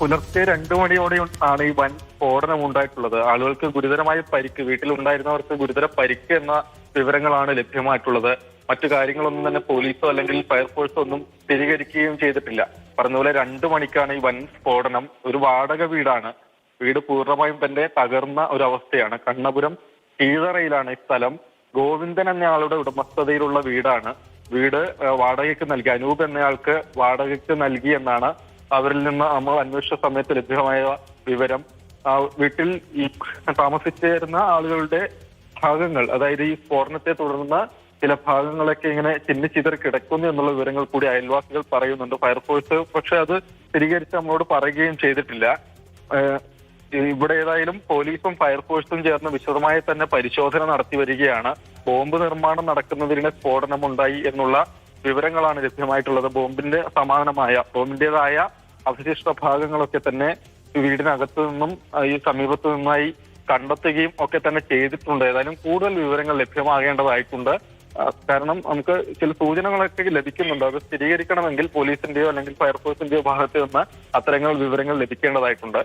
പുലർച്ചെ രണ്ടു മണിയോടെ ആണ് ഈ വൻ സ്ഫോടനം ഉണ്ടായിട്ടുള്ളത്. ആളുകൾക്ക് ഗുരുതരമായ പരിക്ക് വീട്ടിലുണ്ടായിരുന്നവർക്ക് ഗുരുതര പരിക്ക് എന്ന വിവരങ്ങളാണ് ലഭ്യമായിട്ടുള്ളത്. മറ്റു കാര്യങ്ങളൊന്നും തന്നെ പോലീസോ അല്ലെങ്കിൽ ഫയർഫോഴ്സോ ഒന്നും സ്ഥിരീകരിക്കുകയും ചെയ്തിട്ടില്ല. പറഞ്ഞതുപോലെ രണ്ടു മണിക്കാണ് ഈ വൻ സ്ഫോടനം. ഒരു വാടക വീടാണ്. വീട് പൂർണമായും തന്നെ തകർന്ന ഒരു അവസ്ഥയാണ് കണ്ണപുരം കീഴറയിലാണ് ഈ സ്ഥലം. ഗോവിന്ദൻ എന്നയാളുടെ ഉടമസ്ഥതയിലുള്ള വീടാണ്. വീട് വാടകയ്ക്ക് നൽകി. അനൂപ് എന്നയാൾക്ക് വാടകയ്ക്ക് നൽകി എന്നാണ് അവരിൽ നിന്ന് നമ്മൾ അന്വേഷിച്ച സമയത്ത് ലഭ്യമായ വിവരം വീട്ടിൽ ഈ താമസിച്ചിരുന്ന ആളുകളുടെ ഭാഗങ്ങൾ അതായത് ഈ സ്ഫോടനത്തെ തുടർന്ന് ചില ഭാഗങ്ങളൊക്കെ ഇങ്ങനെ ചിന്നിച്ചിതറി കിടക്കുന്നു എന്നുള്ള വിവരങ്ങൾ കൂടി അയൽവാസികൾ പറയുന്നുണ്ട്. ഫയർഫോഴ്സ് പക്ഷെ അത് സ്ഥിരീകരിച്ച് നമ്മളോട് പറയുകയും ചെയ്തിട്ടില്ല. ഇവിടെ ഏതായാലും പോലീസും ഫയർഫോഴ്സും ചേർന്ന് വിശദമായി തന്നെ പരിശോധന നടത്തി വരികയാണ്. ബോംബ് നിർമ്മാണം നടക്കുന്നതിന് സ്ഫോടനമുണ്ടായി എന്നുള്ള വിവരങ്ങളാണ് ലഭ്യമായിട്ടുള്ളത്. ബോംബിന്റെ സമാനമായ ബോംബിന്റേതായ അവശിഷ്ട ഭാഗങ്ങളൊക്കെ തന്നെ വീടിനകത്തു നിന്നും ഈ സമീപത്തു നിന്നായി കണ്ടെത്തുകയും ഒക്കെ തന്നെ ചെയ്തിട്ടുണ്ട്. ഏതായാലും കൂടുതൽ വിവരങ്ങൾ ലഭ്യമാകേണ്ടതായിട്ടുണ്ട്. കാരണം നമുക്ക് ചില സൂചനകളൊക്കെ ലഭിക്കുന്നുണ്ട്. അത് സ്ഥിരീകരിക്കണമെങ്കിൽ പോലീസിന്റെയോ അല്ലെങ്കിൽ ഫയർഫോഴ്സിന്റെയോ ഭാഗത്ത് നിന്ന് അത്തരങ്ങൾ വിവരങ്ങൾ ലഭിക്കേണ്ടതായിട്ടുണ്ട്.